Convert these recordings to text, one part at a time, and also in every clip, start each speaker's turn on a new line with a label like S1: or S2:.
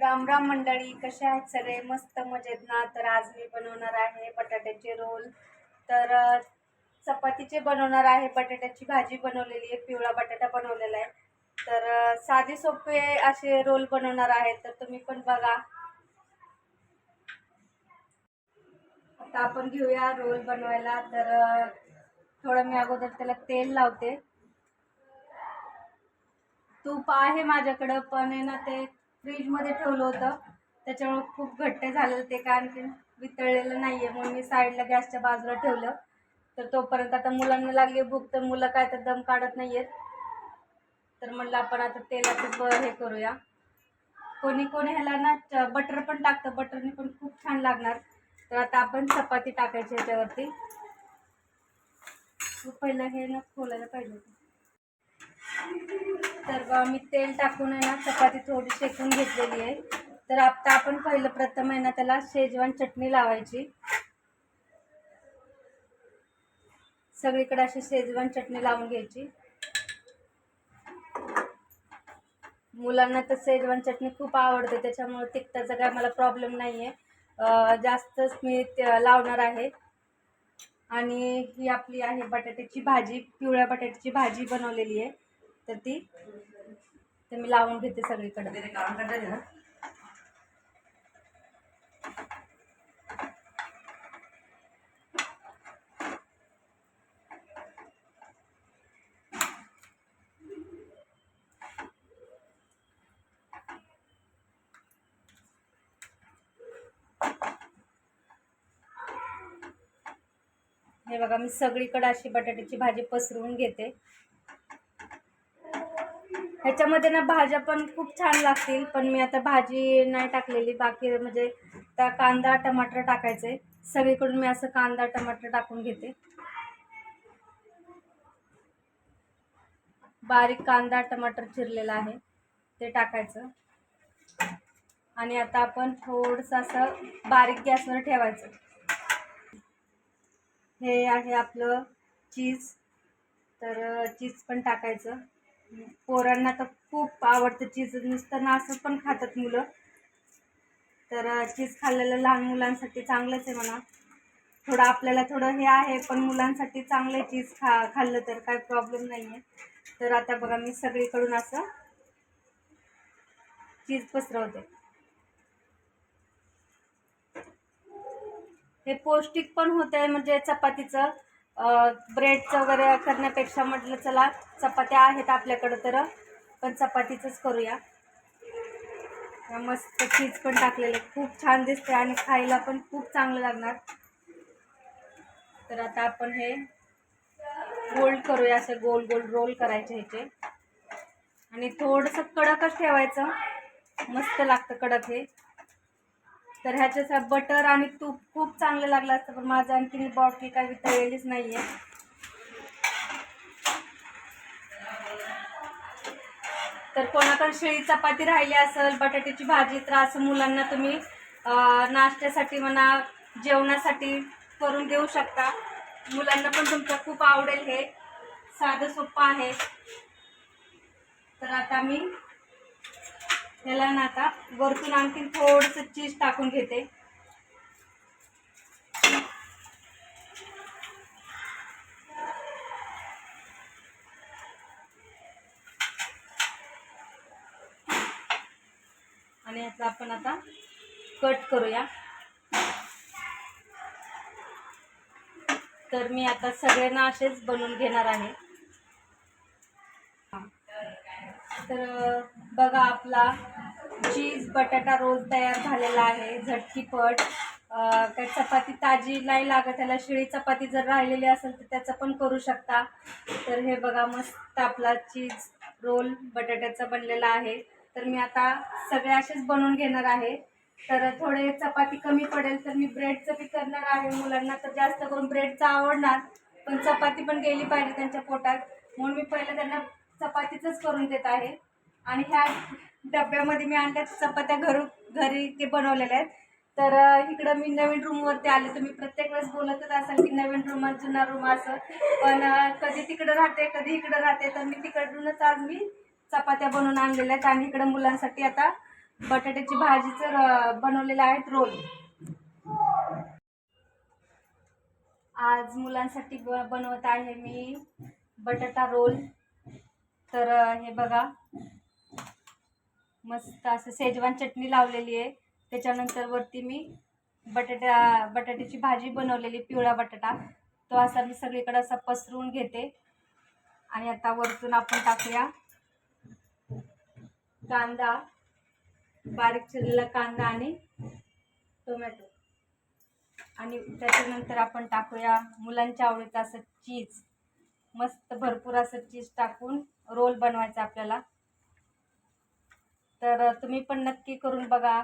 S1: राम राम मंडळी कसे आहेत सगळे? मस्त मजेत ना? तर आज मी बनवणार आहे बटाट्याचे रोल. तर चपातीचे बनवणार आहे. बटाट्याची भाजी बनवलेली आहे. पिवळा बटाटा बनवलेला आहे. तर साधे सोपे असे रोल बनवणार आहे. तर तुम्ही पण बघा. आता आपण घेऊया रोल बनवायला. तर थोडं मी अगोदर त्याला तेल लावते. तूप आहे माझ्याकडं पण आहे ना ते फ्रीजमध्ये ठेवलं होतं. त्याच्यामुळं खूप घट्ट झालेलं ते कारण की वितळलेलं नाही आहे म्हणून मी साईडला गॅसच्या बाजूला ठेवलं. तर तोपर्यंत आता मुलांना लागली भूक तर मुलं काय तर दम काढत नाही आहेत तर म्हणलं आपण आता तेलाचं ब हे करूया. कोणी कोणी ह्याला ना च- बटर पण टाकतं. बटरने पण खूप छान लागणार. तर आता आपण चपाती टाकायची ह्याच्यावरती पहिलं हे ना खोलायला पाहिजे होतं. तर मी तेल टाकून आहे ना चपाती थोडी शेकून घेतलेली आहे. तर आता आपण पहिलं प्रथम आहे ना त्याला शेजवान चटणी लावायची. सगळीकडे अशी शेजवान चटणी लावून घ्यायची. मुलांना तर शेजवान चटणी खूप आवडते त्याच्यामुळे तिखटाचा काय मला प्रॉब्लेम नाही आहे जास्तच मी लावणार आहे. आणि ही आपली आहे बटाट्याची भाजी पिवळ्या बटाट्याची भाजी बनवलेली आहे. तर ती ते मी लावून घेते सगळीकडे. हे बघा मी सगळीकडे अशी बटाट्याची भाजी पसरवून घेते. ह्याच्यामध्ये ना भाज्या पण खूप छान लागतील पण मी आता भाजी नाही टाकलेली. बाकी म्हणजे त्या कांदा टमाटर टाकायचे. सगळीकडून मी असं कांदा टमाटर टाकून घेते. बारीक कांदा टमाटर चिरलेला आहे. ते टाकायचं. आणि आता आपण थोडंसं असं बारीक गॅसवर ठेवायचं. हे आहे आपलं चीज. तर चीज पण टाकायचं. पोरांना तर खूप आवडतं. चीज नुसतं ना असं पण खातात मुलं. तर चीज खाल्लेलं लहान मुलांसाठी चांगलंच आहे म्हणा. थोडं आपल्याला थोडं हे आहे पण मुलांसाठी चांगलं आहे चीज खा खाल्लं तर काय प्रॉब्लेम नाही आहे तर आता बघा मी सगळीकडून असं चीज पसरवते. हे पौष्टिक पण होतं आहे म्हणजे चपातीचं. ब्रेडचं वगैरे करण्यापेक्षा म्हटलं चला चपात्या आहेत आपल्याकडं तर पण चपातीचंच करूया. मस्त चीज पण टाकलेलं खूप छान दिसते आणि खायला पण खूप चांगलं लागणार. तर आता आपण हे गोल्ड करूया असे गोल गोल रोल करायचे ह्याचे. आणि थोडंसं कडकच ठेवायचं. मस्त लागतं कडक हे. तर ह्याच्यासा बटर आणि तूप खूप चांगलं लागलं असतं पण माझं आणखी बॉटल काही वितळलेलीच नाही आहे तर कोणाकडे शेळी चपाती राहिली असेल बटाट्याची भाजी तर असं मुलांना तुम्ही नाश्त्यासाठी म्हणा जेवणासाठी करून देऊ शकता. मुलांना पण तुमच्या खूप आवडेल हे. साधं सोपं आहे. तर आता मी ह्याला ना आता वरतून आणखीन थोडंसं चीज टाकून घेते. आणि याचा आपण आता कट करूया. तर मी आता सगळ्यांना असेच बनवून घेणार आहे. तर बघा आपला चीज बटाटा रोल तयार झालेला आहे झटकीपट अ, काय चपाती ताजी नाही लागत त्याला शिळी चपाती जर राहिलेली असेल तर त्याचं पण करू शकता. तर हे बघा मस्त आपला चीज रोल बटाट्याचा बनलेला आहे. तर मी आता सगळे असेच बनवून घेणार आहे. तर थोडे चपाती कमी पडेल तर मी ब्रेडचं बी करणार आहे. मुलांना तर जास्त करून ब्रेडचं आवडणार पण चपाती पण गेली पाहिजे त्यांच्या पोटात. म्हणून मी पहिलं त्यांना चपातीचंच करून देत आहे. आणि ह्या डब्यामध्ये मी आणल्या चपात्या घरू घरी ते बनवलेल्या आहेत. तर इकडं मी नवीन रूमवरती आले. तुम्ही प्रत्येक वेळेस बोलतच असाल की नवीन रूम जुना रूम असं. पण कधी तिकडं राहते कधी इकडं राहते. तर मी तिकडूनच आज मी चपात्या बनवून आणलेल्या आहेत. आणि इकडं मुलांसाठी आता बटाट्याची भाजीचं बनवलेलं आहेत रोल. आज मुलांसाठी ब बनवत आहे मी बटाटा रोल. तर हे बघा. मस्त असं शेजवान चटणी लावलेली आहे. त्याच्यानंतर वरती मी बटाटा बटाट्याची भाजी बनवलेली पिवळा बटाटा. तो असा मी सगळीकडे असा पसरून घेते. आणि आता वरतून आपण टाकूया कांदा बारीक चिरलेला कांदा आणि टोमॅटो. आणि त्याच्यानंतर आपण टाकूया मुलांच्या आवडीचं असं चीज. मस्त भरपूर असं चीज टाकून रोल बनवायचा आपल्याला. तर तुम्ही पण नक्की करून बघा.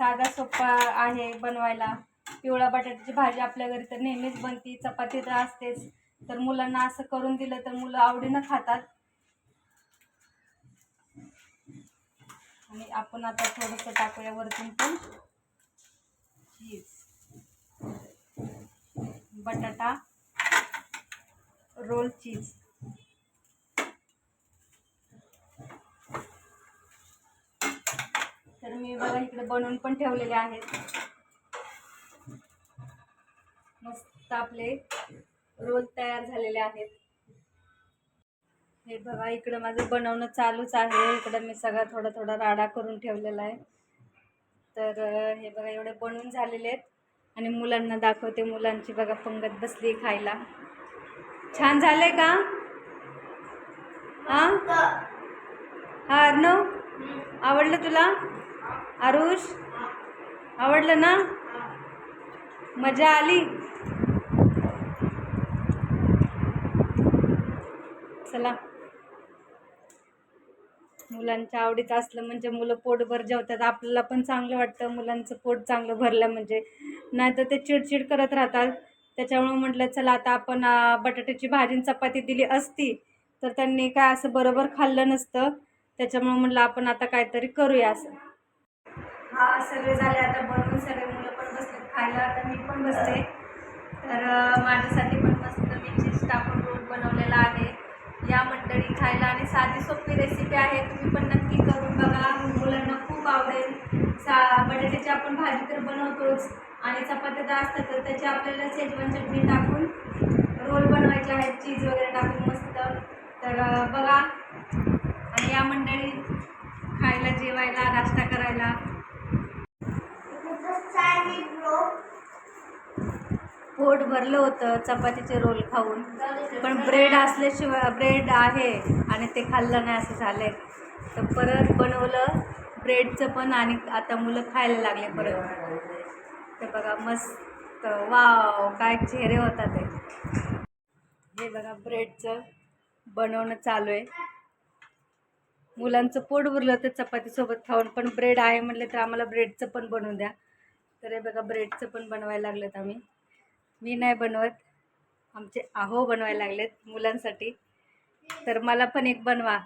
S1: साधा सोपा आहे बनवायला. पिवळा बटाट्याची भाजी आपल्या घरी तर नेहमीच बनती चपाती तर असतेच. तर मुलांना असं करून दिलं तर मुलं आवडीनं खातात. आणि आपण आता थोडंसं टाकूया वरतून पण. चीज. बटाटा. रोल चीज तर मी बघा इकडे बनवून पण ठेवलेले आहेत. मस्त आपले रोल तयार झालेले आहेत. हे बघा इकडं माझं बनवणं चालूच आहे. इकडं मी सगळा थोडा थोडा राडा करून ठेवलेला आहे. तर हे बघा एवढे बनवून झालेले आहेत. आणि मुलांना दाखवते मुलांची. बघा पंगत बसली खायला. छान झाले का? हा? हा अर्णव? आवडलं तुला? आरुष आवडलं ना? मजा आली? चला. मुलांच्या आवडीचं असलं म्हणजे मुलं पोटभर जेवतात. आपल्याला पण चांगलं वाटतं. मुलांचं पोट चांगलं भरलं म्हणजे. नाही तर ते चिडचिड करत राहतात. त्याच्यामुळे म्हटलं चला आता आपण बटाट्याची भाजी आणि चपाती दिली असती तर त्यांनी काय असं बरोबर खाल्लं नसतं. त्याच्यामुळे म्हटलं आपण आता काहीतरी करूया असं. सगळे झाले आता बनवून सगळे मुलं पण बसले खायला आता मी पण बसते तर माझ्यासाठी पण मस्त मी चीज टाकून रोल बनवलेला आहे. या मंडळी खायला आणि साधी सोपी रेसिपी आहे. तुम्ही पण नक्की करून बघा. मुलांना खूप आवडेल. सा बटाट्याची आपण भाजी तर बनवतोच. आणि चपात्या तर असतात तर त्याची आपल्याला शेजवान चटणी टाकून रोल बनवायचे आहेत चीज वगैरे टाकून मस्त. तर बघा. आणि या मंडळी खायला जेवायला नाश्ता करायला. पोट भरलं होतं चपातीचे रोल खाऊन. पण ब्रेड असल्याशिवाय ब्रेड आहे आणि ते खाल्लं नाही असं झालं आहे तर परत बनवलं ब्रेडचं पण आणि आता मुलं खायला लागले परत. तर बघा मस्त वाव काय चेहरे होतात ते. हे बघा ब्रेडचं बनवणं चालू आहे. मुलांचं पोट भरलं होतं चपातीसोबत खाऊन पण ब्रेड आहे म्हटलं तर आम्हाला ब्रेडचं पण बनवून द्या. तर हे बघा ब्रेडचं पण बनवायला लागलेत आम्ही. मी नाही बनवत. आमचे आहो बनवायला लागलेत मुलांसाठी. तर मला पण एक बनवा.